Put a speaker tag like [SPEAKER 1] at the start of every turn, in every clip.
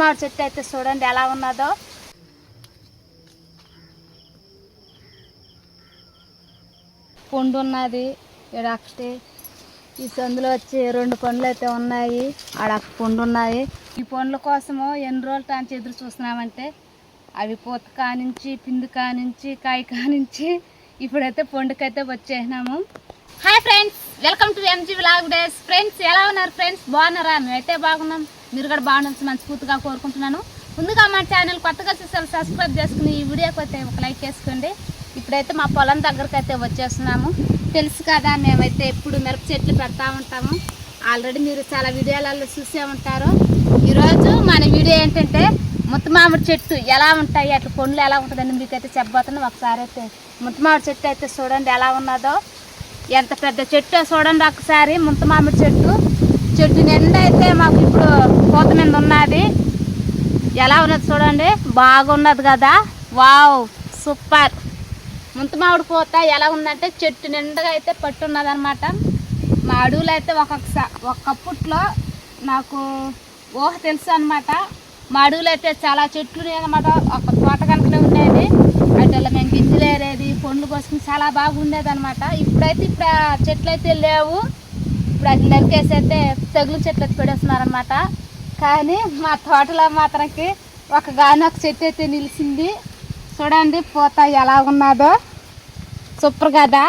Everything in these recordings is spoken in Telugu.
[SPEAKER 1] మామిడి చెట్టు అయితే చూడండి ఎలా ఉన్నదో. పండు ఉన్నది ఇడొకటి ఈ సందులో వచ్చి రెండు పండ్లు అయితే ఉన్నాయి ఆడ పండు ఉన్నాయి. ఈ పండ్ల కోసము ఎన్ని రోజులు టాంచి ఎదురు చూస్తున్నామంటే అవి పూత కానించి పిండి కానించి కాయ కానించి ఇప్పుడైతే పండుకైతే వచ్చేసినాము. Hi friends welcome to MG vlog days. Friends ఎలా ఉన్నారు ఫ్రెండ్స్? బాగున్నారా? మేమైతే బాగున్నాం. మీరు కూడా బాగుండాల్సి మనస్ఫూర్తిగా కోరుకుంటున్నాను. ముందుగా మా ఛానల్ కొత్తగా చూసారు సబ్స్క్రైబ్ చేసుకుని ఈ వీడియోకి అయితే ఒక లైక్ వేసుకోండి. ఇప్పుడైతే మా పొలం దగ్గరకు అయితే వచ్చేస్తున్నాము. తెలుసు కదా మేమైతే ఎప్పుడు మిరప చెట్లు పెడతా ఉంటాము. ఆల్రెడీ మీరు చాలా వీడియోలలో చూసే ఉంటారు. ఈరోజు మన వీడియో ఏంటంటే ముత్తమామిడి చెట్టు ఎలా ఉంటాయి అట్లా పండ్లు ఎలా ఉంటుందని మీకైతే చెప్పబోతున్నాం ఒకసారి అయితే ముత్తమామిడి చెట్టు అయితే చూడండి ఎలా ఉన్నదో. ఎంత పెద్ద చెట్టు చూడండి ఒకసారి. ముత్తమామిడి చెట్టు చెట్టు నిండా అయితే మాకు ఇప్పుడు పూత మీద ఉన్నది. ఎలా ఉన్నది చూడండి. బాగున్నది కదా. Wow super. ముంత మామిడి పూత ఎలా ఉందంటే చెట్టు నిండుగా అయితే పట్టున్నది అనమాట మా అడవులు అయితే ఒక్కొక్కసారి ఒక్కప్పట్లో నాకు ఊహ తెలుసు అనమాట మా అడవులు అయితే చాలా చెట్లు అనమాట ఒక తోట కనుకనే ఉండేది. వాటిలో మేము గింజలు ఏరేది పండ్లు కోసుకుని చాలా బాగుండేది అనమాట ఇప్పుడైతే ఇప్పుడు చెట్లు అయితే లేవు. ఇప్పుడు అది నరికేసి అయితే తెగులు చెట్లు అయితే పెడేస్తున్నారనమాట కానీ మా తోటలో మాత్రంకి ఒక గాని ఒక చెట్టు అయితే నిలిచింది. చూడండి పూత ఎలా ఉన్నదో. సూపర్ కదా.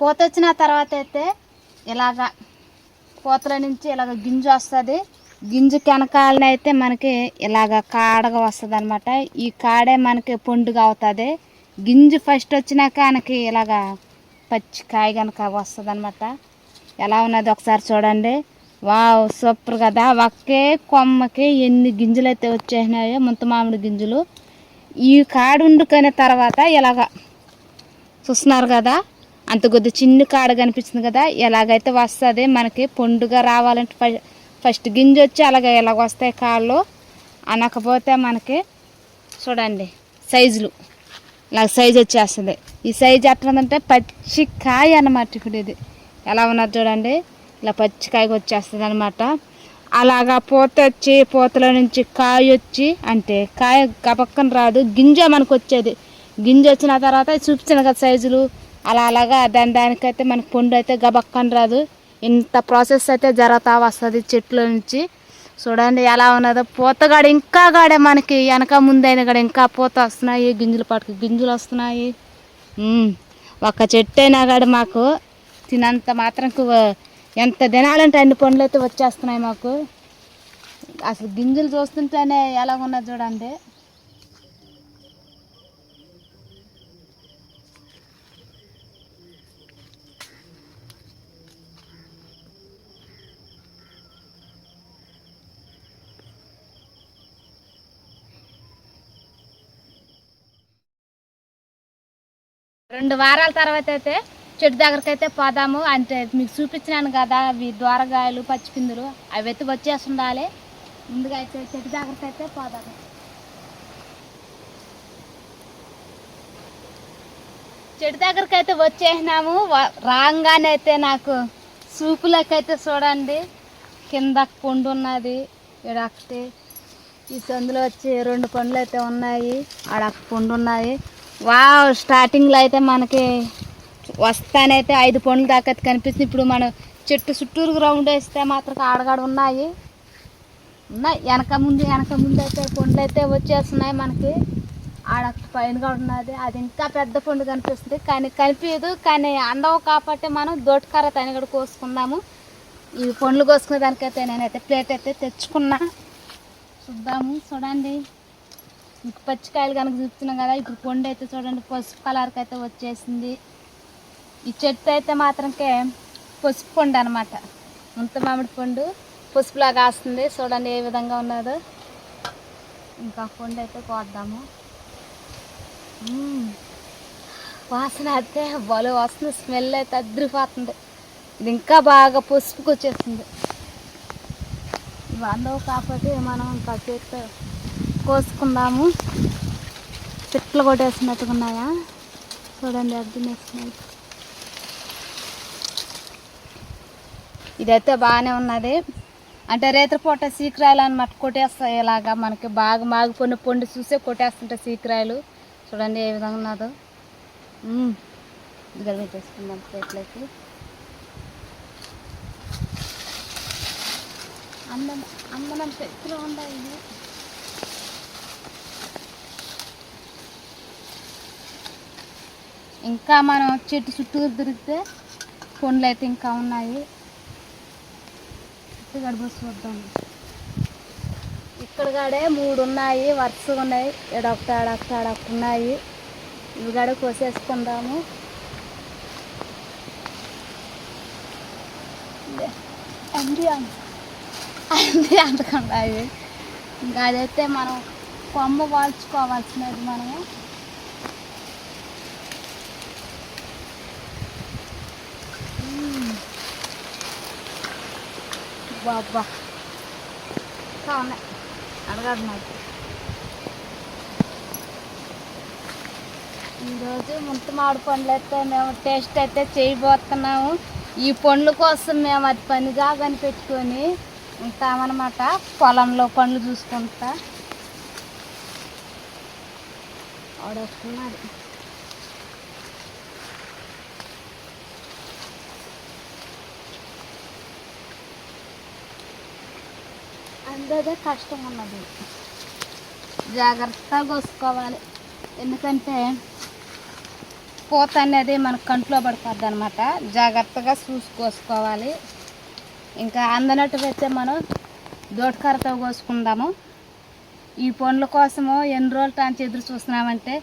[SPEAKER 1] పూత వచ్చిన తర్వాత అయితే ఇలాగా పూతల నుంచి ఇలాగ గింజ వస్తుంది. గింజ వెనకాలన అయితే మనకి ఇలాగ కాడగా వస్తుంది అనమాట ఈ కాడే మనకి పండుగ అవుతుంది. గింజ ఫస్ట్ వచ్చినాక మనకి ఇలాగ పచ్చి కాయ కనుక వస్తుంది అనమాట ఎలా ఉన్నది ఒకసారి చూడండి. వావ్ సూపర్ కదా. ఒకే కొమ్మకి ఎన్ని గింజలు అయితే వచ్చేసినాయో ముంత మామిడి గింజలు. ఈ కాడు వండుకునే తర్వాత ఇలాగ చూస్తున్నారు కదా? అంత కొద్ది చిన్న కాడ కనిపిస్తుంది కదా? ఎలాగైతే వస్తుంది మనకి పండుగ రావాలంటే ఫ- ఫస్ట్ గింజ వచ్చి అలాగే ఇలాగ వస్తాయి కాళ్ళు. అనకపోతే మనకి చూడండి సైజులు. ఇలా సైజు వచ్చేస్తుంది. ఈ సైజు ఎట్లందంటే పచ్చి కాయ అన్నమాట ఇప్పుడు ఇది ఎలా ఉన్నది చూడండి. ఇలా పచ్చికాయకు వచ్చేస్తుంది అనమాట అలాగా పూత వచ్చి పూతలో నుంచి కాయ వచ్చి అంటే కాయ గబక్కన రాదు గింజ మనకు వచ్చేది. గింజ వచ్చిన తర్వాత చూపించిన కదా సైజులు. అలా అలాగా దాని దానికైతే మనకు పండు అయితే గబక్కన రాదు. ఇంత ప్రాసెస్ అయితే జరుగుతా వస్తుంది చెట్ల నుంచి. చూడండి ఎలా ఉన్నదో. పూతగాడ ఇంకా గాడే మనకి వెనక ముందైన కాడ ఇంకా పూత వస్తున్నాయి గింజలు పట్టుకు గింజలు వస్తున్నాయి. ఒక చెట్టు అయినా కాడ మాకు తినంత మాత్రం ఎంత తినాలంటే అన్ని పనులు అయితే వచ్చేస్తున్నాయి మాకు. అసలు గింజలు చూస్తుంటేనే ఎలా ఉన్నది చూడండి. రెండు వారాల తర్వాత అయితే చెట్టు దగ్గరకైతే పోదాము. అంటే మీకు చూపించినాను కదా అవి దూరగాయలు పచ్చిపిందులు అవి అయితే వచ్చేసి ఉండాలి ముందుగా అయితే చెట్టు దగ్గరకైతే పోదాము. చెట్టు దగ్గరకైతే వచ్చేసినాము. రాగానే అయితే నాకు సూపులకైతే చూడండి. కింద పండు ఉన్నది ఇడొకటి ఈ సందులో వచ్చి రెండు పండ్లు అయితే ఉన్నాయి ఆడ పండు ఉన్నాయి వావ్ స్టార్టింగ్లో అయితే మనకి వస్తానైతే ఐదు పండ్లు దాకా అయితే కనిపిస్తుంది. ఇప్పుడు మనం చెట్టు చుట్టూరు గ్రౌండ్ వేస్తే మాత్రం ఆడగాడు ఉన్నాయి. ఉన్నాయి. వెనక ముందు వెనక ముందు అయితే పండ్లు అయితే వచ్చేస్తున్నాయి మనకి. ఆడ పైన కూడా ఉన్నది. అది ఇంకా పెద్ద పండు కనిపిస్తుంది. కానీ కనిపించదు. కానీ అందవు కాబట్టి మనం దోటకర తని కూడా కోసుకుందాము. ఈ పండ్లు కోసుకునే దానికైతే నేనైతే ప్లేట్ అయితే తెచ్చుకున్నా. చూద్దాము. చూడండి. ఇంక పచ్చికాయలు కనుక చూస్తున్నాం కదా. ఇప్పుడు పండు అయితే చూడండి. పసుపు కలర్కి అయితే వచ్చేసింది. ఈ చెట్టు అయితే మాత్రంకే పసుపు పండు అనమాట ముంత మామిడి పండు పసుపులాగా కాస్తుంది చూడండి ఏ విధంగా ఉన్నదో. ఇంకా పండు అయితే కోద్దాము. వాసన అయితే బలు వస్తుంది. స్మెల్ అయితే అద్రిపోతుంది ఇది ఇంకా బాగా పసుపుకి వచ్చేస్తుంది. ఇవి అందవు కాకపోతే మనం ఇంకా చేతితో కోసుకుందాము. చెట్లు కొట్టేసినట్టుగా ఉన్నాయా చూడండి అర్థం వేసినాయి ఇదైతే బాగానే ఉన్నది. అంటే రేత్రపూట సీకరాయలు అనమాట కొట్టేస్తాయి ఇలాగా మనకి బాగా మాగిపోయిన పొండి చూసే కొట్టేస్తుంటాయి సీకరాయలు చూడండి ఏ విధంగా ఉన్నదో. మ్మ్. ఇది ప్లేట్లోకి అందం అందం పెట్టులో ఉన్నాయి ఇంకా మనం చెట్టు చుట్టూరు తిరిగితే పండ్లు అయితే ఇంకా ఉన్నాయి. గడప చూద్దాం ఇక్కడ కాడే మూడు ఉన్నాయి వరుసగా ఉన్నాయి ఎడొకటి ఆడొకటి ఆడొకటి ఉన్నాయి. ఇవి కూడా కోసేసుకుందాము. అండి అండి అంతకుండా అవి ఇంకా అదైతే మనం కొమ్మ వాల్చుకోవాల్సినది మనము. అబ్బా. ఉన్నాయి అడగదు నాకు. ఈరోజు ముంత మామిడి పండ్లు అయితే మేము టేస్ట్ అయితే చేయబోతున్నాము. ఈ పండ్ల కోసం మేము అది పనిగా కనిపెట్టుకొని ఉంటామన్నమాట. పొలంలో పండ్లు చూసుకుంటా. ఆడొస్తున్నారు అందదే కష్టం ఉన్నది జాగ్రత్తగా కోసుకోవాలి ఎందుకంటే పూత అనేది మన కంట్లో పడుతుంది అనమాట జాగ్రత్తగా చూసుకోసుకోవాలి ఇంకా అందనట్టు అయితే మనం దోటకరతో కోసుకుందాము. ఈ పండ్ల కోసము ఎన్ని రోజులు టాంచి ఎదురు చూస్తున్నామంటే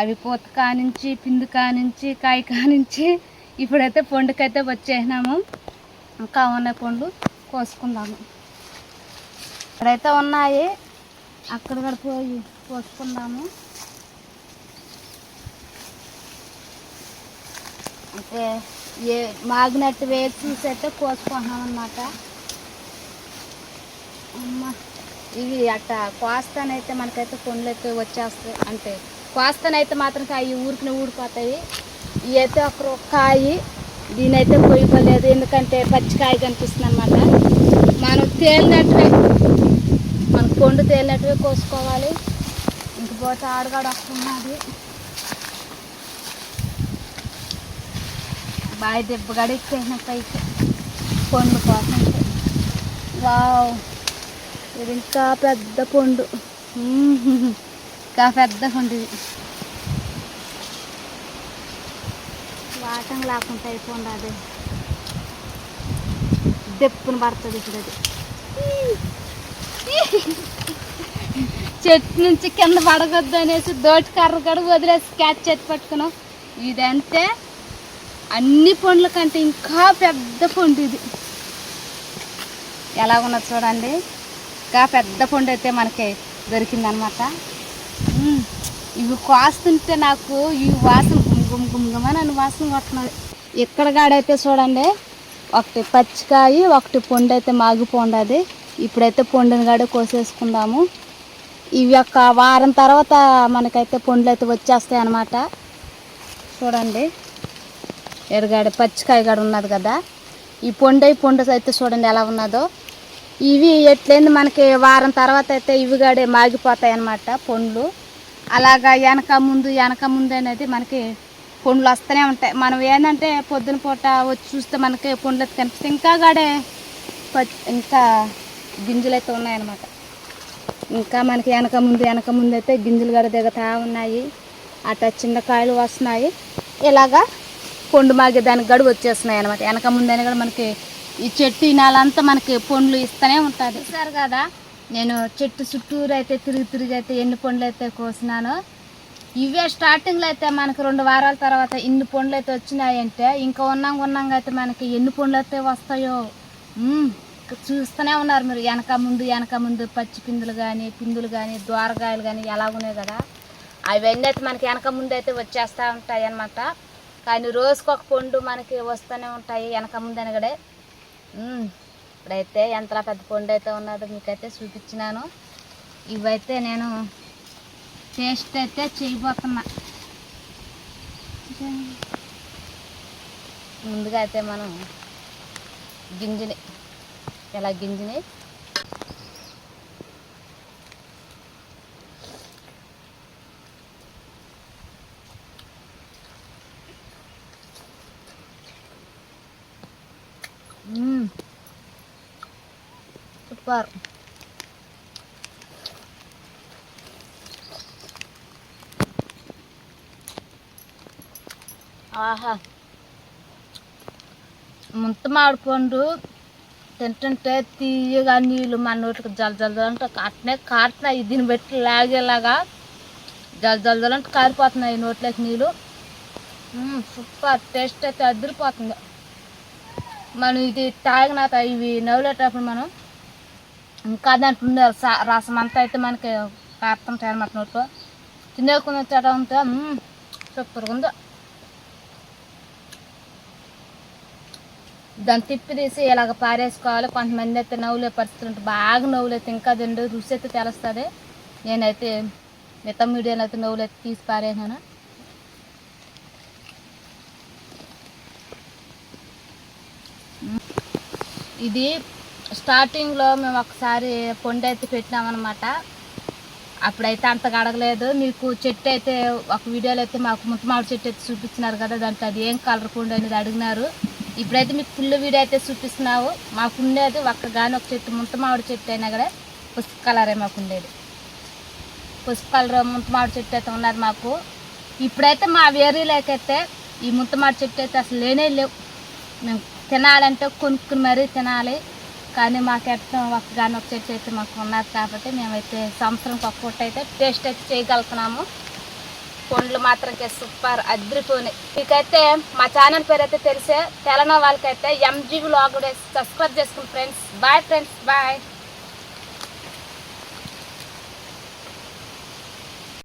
[SPEAKER 1] అవి పూత కానించి పిండి కానించి కాయ కానించి ఇప్పుడైతే పండుకైతే వచ్చేసినాము. ఇంకా ఉన్న పండ్లు కోసుకుందాము. ఇక్కడైతే ఉన్నాయి. అక్కడ కూడా పోయి పోసుకుందాము. అంటే ఏ మాగినట్టు వేసి చూసి అయితే కోసుకుంటున్నాం అన్నమాట. అమ్మ ఇవి అట్ట కోస్తానైతే మనకైతే కొండలైతే అయితే వచ్చేస్తాయి. అంటే కోస్తానైతే మాత్రం కాయ ఊరికి ఊడిపోతాయి. ఇవి అయితే ఒక కాయి. దీనైతే కొయ్యలేదు ఎందుకంటే పచ్చికాయ కనిపిస్తుంది అనమాట మనం తేలినట్టు కొండు తేలినట్టువే కోసుకోవాలి. ఇంకపోతే ఆడగాడు వస్తున్నది బాగా దెబ్బగాడు గడిచేసిన పైకి. పండు కోసం. వావ్. ఇది ఇంకా పెద్ద పండు ఇంకా పెద్ద పండు ఇది. వాటం లేకుండా అయిపోండి అది. దెప్పును పడుతుంది ఇప్పుడు అది. చెట్టు నుంచి కింద పడగొద్దు అనేసి దోటి కర్ర కూడా వదిలేసి క్యాచ్ చేతి పట్టుకున్నాం. ఇదంతే అన్ని పండ్ల కంటే ఇంకా పెద్ద పండు ఇది. ఎలా ఉన్నది చూడండి. ఇంకా పెద్ద పండు అయితే మనకి దొరికిందనమాట. ఇవి కాస్తుంటే నాకు ఈ వాసన గుమ్ గుమ్ గుమ్ అని వాసన కొట్టున్నది ఇక్కడ కాడైతే చూడండి ఒకటి పచ్చికాయ ఒకటి పండు అయితే మాగిపోండది. ఇప్పుడైతే పండుని కాడ కోసేసుకుందాము. ఇవి ఒక వారం తర్వాత మనకైతే పండ్లు అయితే వచ్చేస్తాయి అన్నమాట. చూడండి. ఎరగాడ పచ్చికాయ గడ ఉన్నది కదా. ఈ పొండై పొండు అయితే చూడండి ఎలా ఉన్నదో. ఇవి ఎట్లయింది మనకి వారం తర్వాత అయితే ఇవి గాడే మాగిపోతాయి అన్నమాట పండ్లు. అలాగా వెనక ముందు వెనక ముందు అనేది మనకి పండ్లు వస్తూనే ఉంటాయి. మనం ఏంటంటే పొద్దున పూట వచ్చి చూస్తే మనకి పండ్లు అయితే కనిపిస్తాయి. ఇంకా గాడే ఇంకా గింజలు అయితే ఉన్నాయన్నమాట. ఇంకా మనకి వెనక ముందు వెనక ముందు అయితే గింజలు గడ దిగుతా ఉన్నాయి. అట్లా చిన్న కాయలు వస్తున్నాయి. ఇలాగా పండు మాగే దానికి గడువు వచ్చేస్తున్నాయి అనమాట వెనక ముందైనా కూడా మనకి ఈ చెట్టు ఇనాలంతా మనకి పండ్లు ఇస్తూనే ఉంటుంది. సరే కదా? నేను చెట్టు చుట్టూరు అయితే తిరిగి తిరిగి అయితే ఎన్ని పండ్లు అయితే కోసినానో. ఇవే స్టార్టింగ్లో అయితే మనకి రెండు వారాల తర్వాత ఇన్ని పండ్లు అయితే వచ్చినాయంటే ఇంకా ఉన్నాం ఉన్నాంగా అయితే మనకి ఎన్ని పండ్లు అయితే వస్తాయో? చూస్తూనే ఉన్నారు మీరు. వెనక ముందు వెనక ముందు పచ్చి పిందులు కానీ పిందులు కానీ ద్వారకాయలు కానీ ఎలా ఉన్నాయి కదా? అవన్నీ అయితే మనకి వెనక ముందు అయితే వచ్చేస్తూ ఉంటాయి అన్నమాట. కానీ రోజుకొక ఒక పండు మనకి వస్తూనే ఉంటాయి వెనక ముందు అనగడే. ఇప్పుడైతే ఎంత పెద్ద పండు అయితే ఉన్నదో మీకైతే చూపించినాను. ఇవైతే నేను టేస్ట్ అయితే చేయబోతున్నా. ముందుగా అయితే మనం గింజని ఎలా గింజని? సూపర్. ఆహా. ముంత మామిడి పండు తింటుంటే తీయగా నీళ్ళు మన నోట్లకి జల జల అట్నే కారుతున్నాయి దీన్ని బట్టి లాగేలాగా జల జల కారిపోతున్నాయి నోట్లోకి నీళ్ళు. సూపర్. టేస్ట్ అయితే అదిరిపోతుంది. మనం ఇది తాగిన ఇవి నవ్వులేటప్పుడు మనం ఇంకా దాంట్లో ఉండే రసం అంతా అయితే మనకి కారుతుంటాయి అన్నమాట నోట్లో. తినేకున్న తేడా ఉంటే సూపర్గా ఉందో. దాన్ని తిప్పి తీసి ఇలాగ పారేసుకోవాలి. కొంతమంది అయితే నవ్వులే పరిస్థితులు ఉంటాయి బాగా నవ్వులైతే ఇంకా తిండు రుచి అయితే తెలుస్తుంది. నేనైతే మిగతా మీడియాలో అయితే నవ్వులు అయితే తీసి పారేసాను ఇది స్టార్టింగ్లో మేము ఒకసారి పొండి అయితే పెట్టినామన్నమాట అప్పుడైతే అంత అడగలేదు. మీకు చెట్టు అయితే ఒక వీడియోలో అయితే మాకు ముత్తమామిడి చెట్టు అయితే చూపించినారు కదా దాంట్లో అది ఏం కలర్ పండు అనేది అడిగినారు. ఇప్పుడైతే మీకు ఫుల్ వీడియో అయితే చూపిస్తున్నావు. మాకుండేది ఒక్క గాని ఒక చెట్టు ముత్తమామిడి చెట్టు అయినా కూడా పసుపు కలరే మాకు ఉండేది పసుపు కలర్ ముంతమామిడి చెట్టు అయితే ఉన్నది మాకు. ఇప్పుడైతే మా వేరీలోకైతే ఈ ముంతమామిడి చెట్టు అయితే అసలు లేనే లేవు. మేము తినాలంటే కొనుక్కుని మరీ తినాలి. కానీ మాకు ఒక గాని ఒక చెట్టు అయితే మాకు ఉన్నది కాబట్టి మేమైతే సంవత్సరంకి ఒక అయితే టేస్ట్ అయితే చేయగలుగుతున్నాము. పండ్లు మాత్రం సూపర్ అద్దరిపోయినాయి మీకైతే మా ఛానల్ పేరు అయితే తెలిసే తెలంగాణ వాళ్ళకైతే ఎంజీవి లాగ్ సబ్స్క్రైబ్ చేసుకుని ఫ్రెండ్స్. Bye friends bye